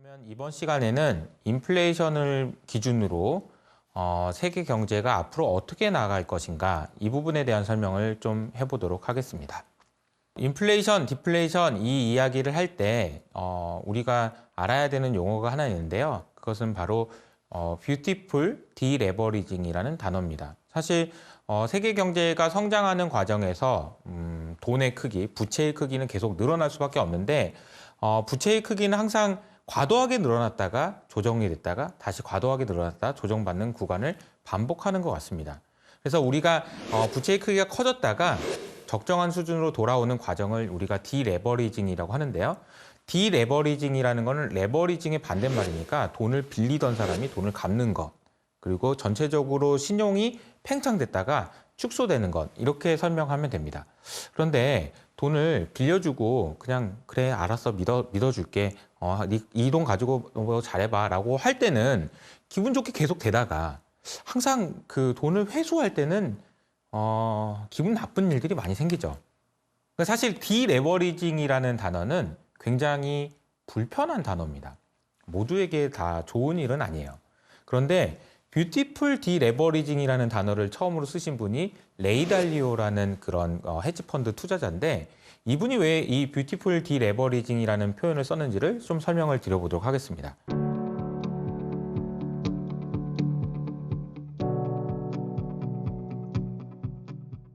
그러면 이번 시간에는 인플레이션을 기준으로 어, 세계 경제가 앞으로 어떻게 나아갈 것인가 이 부분에 대한 설명을 좀 해보도록 하겠습니다. 인플레이션, 디플레이션 이 이야기를 할때 어, 우리가 알아야 되는 용어가 하나 있는데요. 그것은 바로 어, beautiful deleveraging이라는 단어입니다. 사실 어, 세계 경제가 성장하는 과정에서 음, 돈의 크기, 부채의 크기는 계속 늘어날 수밖에 없는데 어, 부채의 크기는 항상 과도하게 늘어났다가 조정이 됐다가 다시 과도하게 늘어났다 조정받는 구간을 반복하는 것 같습니다. 그래서 우리가 어, 부채의 크기가 커졌다가 적정한 수준으로 돌아오는 과정을 우리가 디레버리징이라고 하는데요. 디레버리징이라는 거는 레버리징의 반대말이니까 돈을 빌리던 사람이 돈을 갚는 것 그리고 전체적으로 신용이 팽창됐다가 축소되는 것 이렇게 설명하면 됩니다. 그런데 돈을 빌려주고 그냥 그래 알았어 믿어 믿어줄게 어, 이돈 가지고 뭐 잘해봐라고 할 때는 기분 좋게 계속 되다가 항상 그 돈을 회수할 때는 어, 기분 나쁜 일들이 많이 생기죠. 그러니까 사실 디레버리징이라는 단어는 굉장히 불편한 단어입니다. 모두에게 다 좋은 일은 아니에요. 그런데 뷰티풀 디레버리징이라는 단어를 처음으로 쓰신 분이 레이달리오라는 그런 어, 헤지펀드 투자자인데 이분이 왜 이 뷰티풀 디레버리징이라는 표현을 썼는지를 좀 설명을 드려보도록 하겠습니다.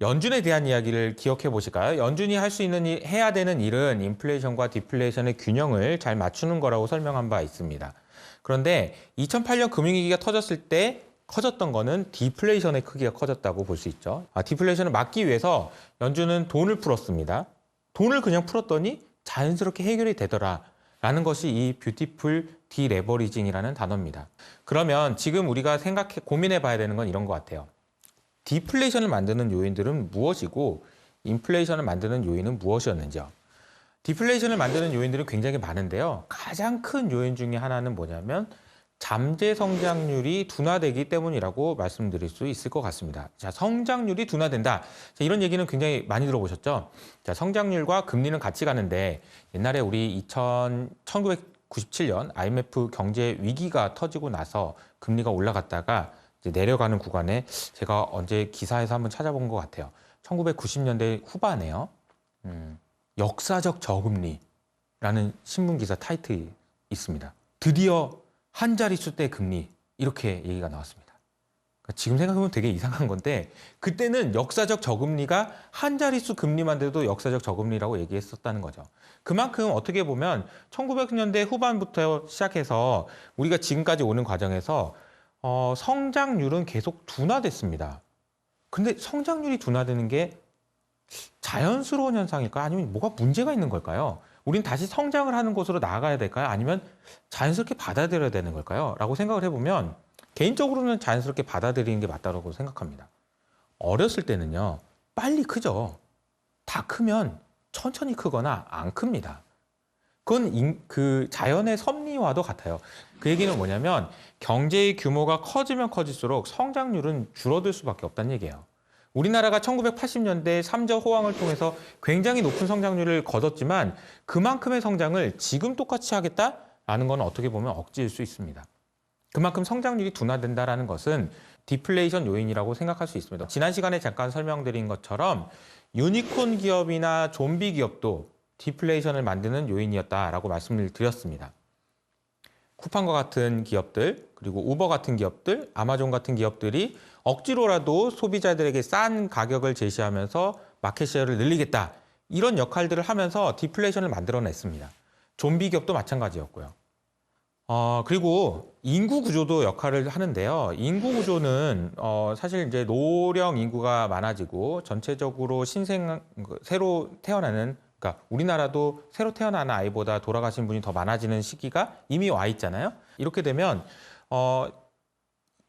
연준에 대한 이야기를 기억해 보실까요? 연준이 할 수 있는 일, 해야 되는 일은 인플레이션과 디플레이션의 균형을 잘 맞추는 거라고 설명한 바 있습니다. 그런데 2008년 금융위기가 터졌을 때 커졌던 거는 디플레이션의 크기가 커졌다고 볼 수 있죠. 아, 디플레이션을 막기 위해서 연준은 돈을 풀었습니다. 돈을 그냥 풀었더니 자연스럽게 해결이 되더라. 라는 것이 이 뷰티풀 디레버리징이라는 단어입니다. 그러면 지금 우리가 생각해 고민해 봐야 되는 건 이런 것 같아요. 디플레이션을 만드는 요인들은 무엇이고 인플레이션을 만드는 요인은 무엇이었는지요. 디플레이션을 만드는 요인들은 굉장히 많은데요. 가장 큰 요인 중에 하나는 뭐냐면 잠재 성장률이 둔화되기 때문이라고 말씀드릴 수 있을 것 같습니다. 자, 성장률이 둔화된다. 자, 이런 얘기는 굉장히 많이 들어보셨죠? 자, 성장률과 금리는 같이 가는데 옛날에 우리 2000, 1997년 IMF 경제 위기가 터지고 나서 금리가 올라갔다가 이제 내려가는 구간에 제가 언제 기사에서 한번 찾아본 것 같아요. 1990년대 후반에요. 음, 역사적 저금리라는 신문 기사 타이틀이 있습니다. 드디어 한 자릿수 대 금리 이렇게 얘기가 나왔습니다. 그러니까 지금 생각해보면 되게 이상한 건데 그때는 역사적 저금리가 한 자릿수 금리만 돼도 역사적 저금리라고 얘기했었다는 거죠. 그만큼 어떻게 보면 1900년대 후반부터 시작해서 우리가 지금까지 오는 과정에서 어, 성장률은 계속 둔화됐습니다. 근데 성장률이 둔화되는 게 자연스러운 현상일까요? 아니면 뭐가 문제가 있는 걸까요? 우린 다시 성장을 하는 곳으로 나아가야 될까요? 아니면 자연스럽게 받아들여야 되는 걸까요? 라고 생각을 해보면 개인적으로는 자연스럽게 받아들이는 게 맞다고 생각합니다. 어렸을 때는요, 빨리 크죠. 다 크면 천천히 크거나 안 큽니다. 그건 인, 그 자연의 섭리와도 같아요. 그 얘기는 뭐냐면 경제의 규모가 커지면 커질수록 성장률은 줄어들 수밖에 없다는 얘기예요. 우리나라가 1980년대 3저 호황을 통해서 굉장히 높은 성장률을 거뒀지만 그만큼의 성장을 지금 똑같이 하겠다라는 건 어떻게 보면 억지일 수 있습니다. 그만큼 성장률이 둔화된다라는 것은 디플레이션 요인이라고 생각할 수 있습니다. 지난 시간에 잠깐 설명드린 것처럼 유니콘 기업이나 좀비 기업도 디플레이션을 만드는 요인이었다라고 말씀을 드렸습니다. 쿠팡과 같은 기업들, 그리고 우버 같은 기업들, 아마존 같은 기업들이 억지로라도 소비자들에게 싼 가격을 제시하면서 마켓쉐어를 늘리겠다. 이런 역할들을 하면서 디플레이션을 만들어냈습니다. 좀비 기업도 마찬가지였고요. 어, 그리고 인구 구조도 역할을 하는데요. 인구 구조는 어, 사실 이제 노령 인구가 많아지고 전체적으로 신생 새로 태어나는 그러니까 우리나라도 새로 태어나는 아이보다 돌아가신 분이 더 많아지는 시기가 이미 와 있잖아요. 이렇게 되면 어,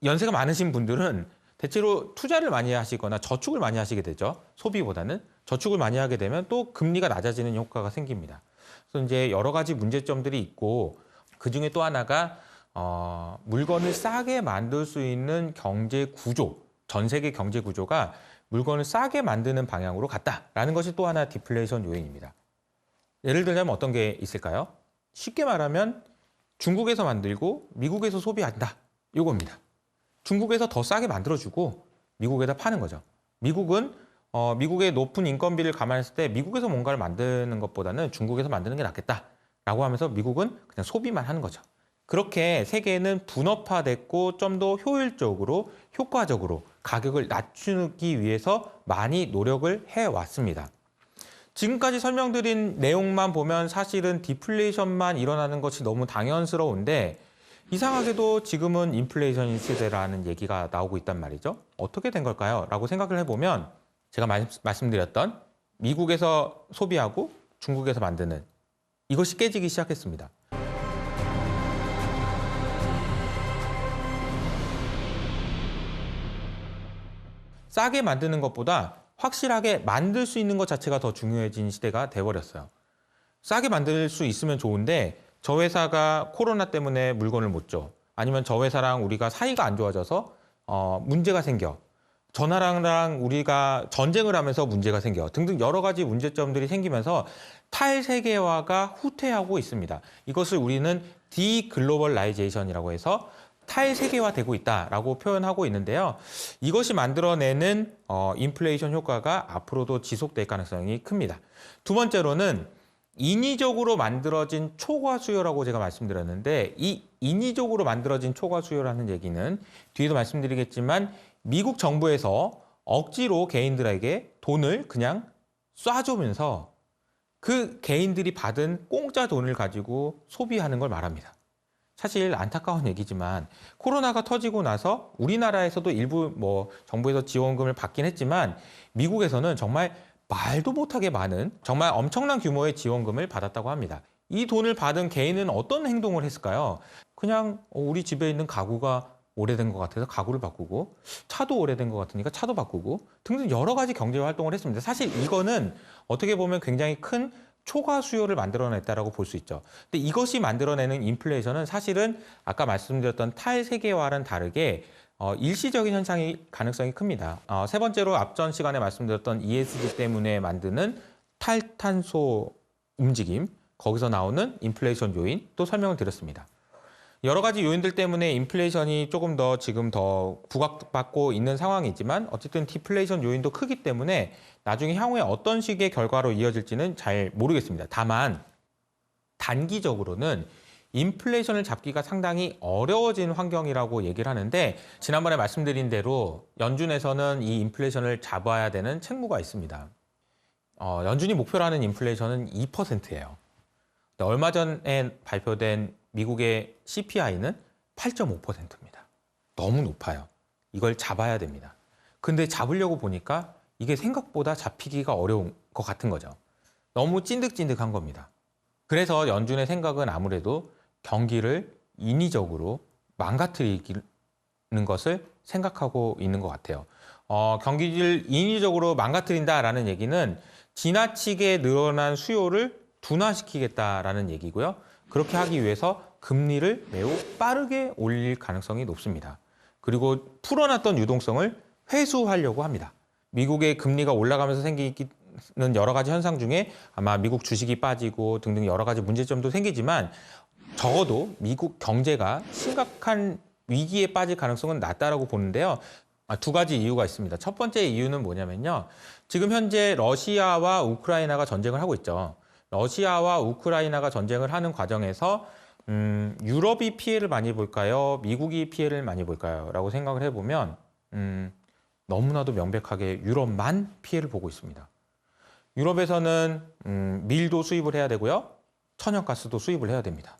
연세가 많으신 분들은 대체로 투자를 많이 하시거나 저축을 많이 하시게 되죠. 소비보다는 저축을 많이 하게 되면 또 금리가 낮아지는 효과가 생깁니다. 그래서 이제 여러 가지 문제점들이 있고 그 중에 또 하나가 어, 물건을 싸게 만들 수 있는 경제 구조, 전 세계 경제 구조가 물건을 싸게 만드는 방향으로 갔다라는 것이 또 하나 디플레이션 요인입니다. 예를 들자면 어떤 게 있을까요? 쉽게 말하면 중국에서 만들고 미국에서 소비한다. 이겁니다. 중국에서 더 싸게 만들어주고 미국에다 파는 거죠. 미국은 어, 미국의 높은 인건비를 감안했을 때 미국에서 뭔가를 만드는 것보다는 중국에서 만드는 게 낫겠다라고 하면서 미국은 그냥 소비만 하는 거죠. 그렇게 세계는 분업화됐고 좀 더 효율적으로 효과적으로 가격을 낮추기 위해서 많이 노력을 해왔습니다. 지금까지 설명드린 내용만 보면 사실은 디플레이션만 일어나는 것이 너무 당연스러운데 이상하게도 지금은 인플레이션 시대라는 얘기가 나오고 있단 말이죠. 어떻게 된 걸까요? 라고 생각을 해보면 제가 말, 말씀드렸던 미국에서 소비하고 중국에서 만드는 이것이 깨지기 시작했습니다. 싸게 만드는 것보다 확실하게 만들 수 있는 것 자체가 더 중요해진 시대가 돼버렸어요. 싸게 만들 수 있으면 좋은데 저 회사가 코로나 때문에 물건을 못 줘. 아니면 저 회사랑 우리가 사이가 안 좋아져서 어, 문제가 생겨. 저 나라랑 우리가 전쟁을 하면서 문제가 생겨. 등등 여러 가지 문제점들이 생기면서 탈세계화가 후퇴하고 있습니다. 이것을 우리는 디글로벌라이제이션이라고 해서 탈세계화되고 있다라고 표현하고 있는데요. 이것이 만들어내는 어, 인플레이션 효과가 앞으로도 지속될 가능성이 큽니다. 두 번째로는 인위적으로 만들어진 초과 수요라고 제가 말씀드렸는데 이 인위적으로 만들어진 초과 수요라는 얘기는 뒤에도 말씀드리겠지만 미국 정부에서 억지로 개인들에게 돈을 그냥 쏴주면서 그 개인들이 받은 공짜 돈을 가지고 소비하는 걸 말합니다. 사실 안타까운 얘기지만 코로나가 터지고 나서 우리나라에서도 일부 뭐 정부에서 지원금을 받긴 했지만 미국에서는 정말 말도 못하게 많은 정말 엄청난 규모의 지원금을 받았다고 합니다. 이 돈을 받은 개인은 어떤 행동을 했을까요? 그냥 어, 우리 집에 있는 가구가 오래된 것 같아서 가구를 바꾸고 차도 오래된 것 같으니까 차도 바꾸고 등등 여러 가지 경제 활동을 했습니다. 사실 이거는 어떻게 보면 굉장히 큰 초과 수요를 만들어냈다라고 볼 수 있죠. 근데 이것이 만들어내는 인플레이션은 사실은 아까 말씀드렸던 탈세계화와는 다르게 어, 일시적인 현상이 가능성이 큽니다. 어, 세 번째로 앞전 시간에 말씀드렸던 ESG 때문에 만드는 탈탄소 움직임, 거기서 나오는 인플레이션 요인 또 설명을 드렸습니다. 여러 가지 요인들 때문에 인플레이션이 조금 더 지금 더 부각받고 있는 상황이지만 어쨌든 디플레이션 요인도 크기 때문에 나중에 향후에 어떤 식의 결과로 이어질지는 잘 모르겠습니다. 다만 단기적으로는 인플레이션을 잡기가 상당히 어려워진 환경이라고 얘기를 하는데 지난번에 말씀드린 대로 연준에서는 이 인플레이션을 잡아야 되는 책무가 있습니다. 어, 연준이 목표로 하는 인플레이션은 2%예요. 얼마 전에 발표된 미국의 CPI는 8.5%입니다. 너무 높아요. 이걸 잡아야 됩니다. 근데 잡으려고 보니까 이게 생각보다 잡히기가 어려운 것 같은 거죠. 너무 찐득찐득한 겁니다. 그래서 연준의 생각은 아무래도 경기를 인위적으로 망가뜨리는 것을 생각하고 있는 것 같아요. 어, 경기를 인위적으로 망가뜨린다라는 얘기는 지나치게 늘어난 수요를 둔화시키겠다라는 얘기고요. 그렇게 하기 위해서 금리를 매우 빠르게 올릴 가능성이 높습니다. 그리고 풀어놨던 유동성을 회수하려고 합니다. 미국의 금리가 올라가면서 생기는 여러 가지 현상 중에 아마 미국 주식이 빠지고 등등 여러 가지 문제점도 생기지만 적어도 미국 경제가 심각한 위기에 빠질 가능성은 낮다라고 보는데요. 아, 두 가지 이유가 있습니다. 첫 번째 이유는 뭐냐면요. 지금 현재 러시아와 우크라이나가 전쟁을 하고 있죠. 러시아와 우크라이나가 전쟁을 하는 과정에서 음, 유럽이 피해를 많이 볼까요? 미국이 피해를 많이 볼까요? 라고 생각을 해보면 음, 너무나도 명백하게 유럽만 피해를 보고 있습니다. 유럽에서는 음, 밀도 수입을 해야 되고요. 천연가스도 수입을 해야 됩니다.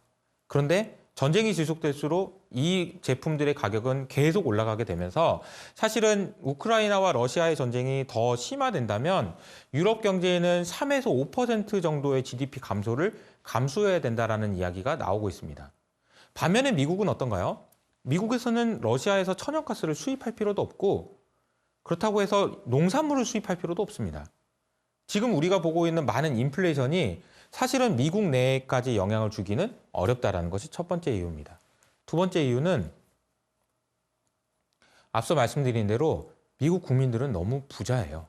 그런데 전쟁이 지속될수록 이 제품들의 가격은 계속 올라가게 되면서 사실은 우크라이나와 러시아의 전쟁이 더 심화된다면 유럽 경제에는 3에서 5% 정도의 GDP 감소를 감수해야 된다라는 이야기가 나오고 있습니다. 반면에 미국은 어떤가요? 미국에서는 러시아에서 천연가스를 수입할 필요도 없고 그렇다고 해서 농산물을 수입할 필요도 없습니다. 지금 우리가 보고 있는 많은 인플레이션이 사실은 미국 내까지 영향을 주기는 어렵다라는 것이 첫 번째 이유입니다. 두 번째 이유는 앞서 말씀드린 대로 미국 국민들은 너무 부자예요.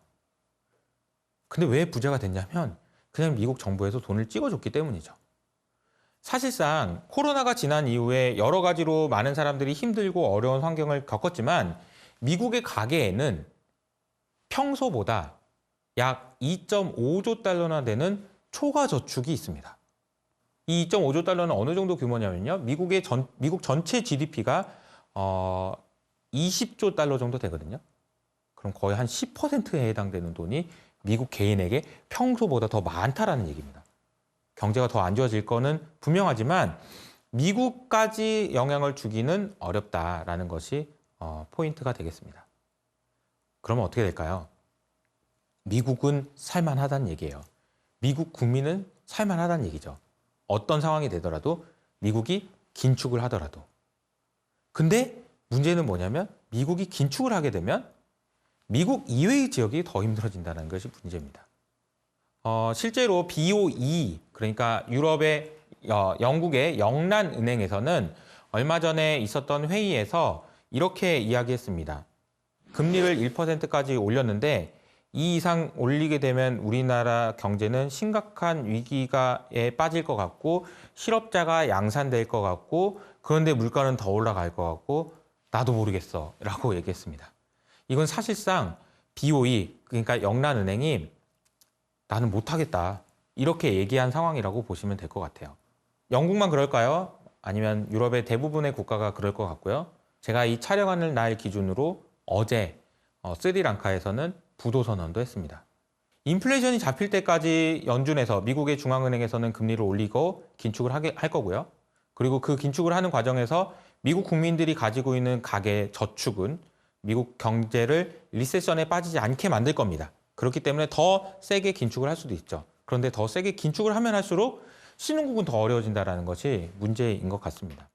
근데 왜 부자가 됐냐면 그냥 미국 정부에서 돈을 찍어줬기 때문이죠. 사실상 코로나가 지난 이후에 여러 가지로 많은 사람들이 힘들고 어려운 환경을 겪었지만 미국의 가계에는 평소보다 약 2.5조 달러나 되는 초과 저축이 있습니다. 이 2.5조 달러는 어느 정도 규모냐면요. 미국의 전, 미국 전체 GDP가 어, 20조 달러 정도 되거든요. 그럼 거의 한 10%에 해당되는 돈이 미국 개인에게 평소보다 더 많다라는 얘기입니다. 경제가 더 안 좋아질 거는 분명하지만 미국까지 영향을 주기는 어렵다라는 것이 어, 포인트가 되겠습니다. 그러면 어떻게 될까요? 미국은 살만하다는 얘기예요. 미국 국민은 살만하다는 얘기죠. 어떤 상황이 되더라도 미국이 긴축을 하더라도. 근데 문제는 뭐냐면 미국이 긴축을 하게 되면 미국 이외의 지역이 더 힘들어진다는 것이 문제입니다. 어, 실제로 BOE 그러니까 유럽의 어, 영국의 영란 은행에서는 얼마 전에 있었던 회의에서 이렇게 이야기했습니다. 금리를 1%까지 올렸는데 이 이상 올리게 되면 우리나라 경제는 심각한 위기가에 빠질 것 같고 실업자가 양산될 것 같고 그런데 물가는 더 올라갈 것 같고 나도 모르겠어 라고 얘기했습니다. 이건 사실상 BOE 그러니까 영란은행이 나는 못하겠다 이렇게 얘기한 상황이라고 보시면 될 것 같아요. 영국만 그럴까요? 아니면 유럽의 대부분의 국가가 그럴 것 같고요. 제가 이 촬영하는 날 기준으로 어제 어, 스리랑카에서는 부도 선언도 했습니다. 인플레이션이 잡힐 때까지 연준에서 미국의 중앙은행에서는 금리를 올리고 긴축을 하게 할 거고요. 그리고 그 긴축을 하는 과정에서 미국 국민들이 가지고 있는 가계 저축은 미국 경제를 리세션에 빠지지 않게 만들 겁니다. 그렇기 때문에 더 세게 긴축을 할 수도 있죠. 그런데 더 세게 긴축을 하면 할수록 신흥국은 더 어려워진다는 것이 문제인 것 같습니다.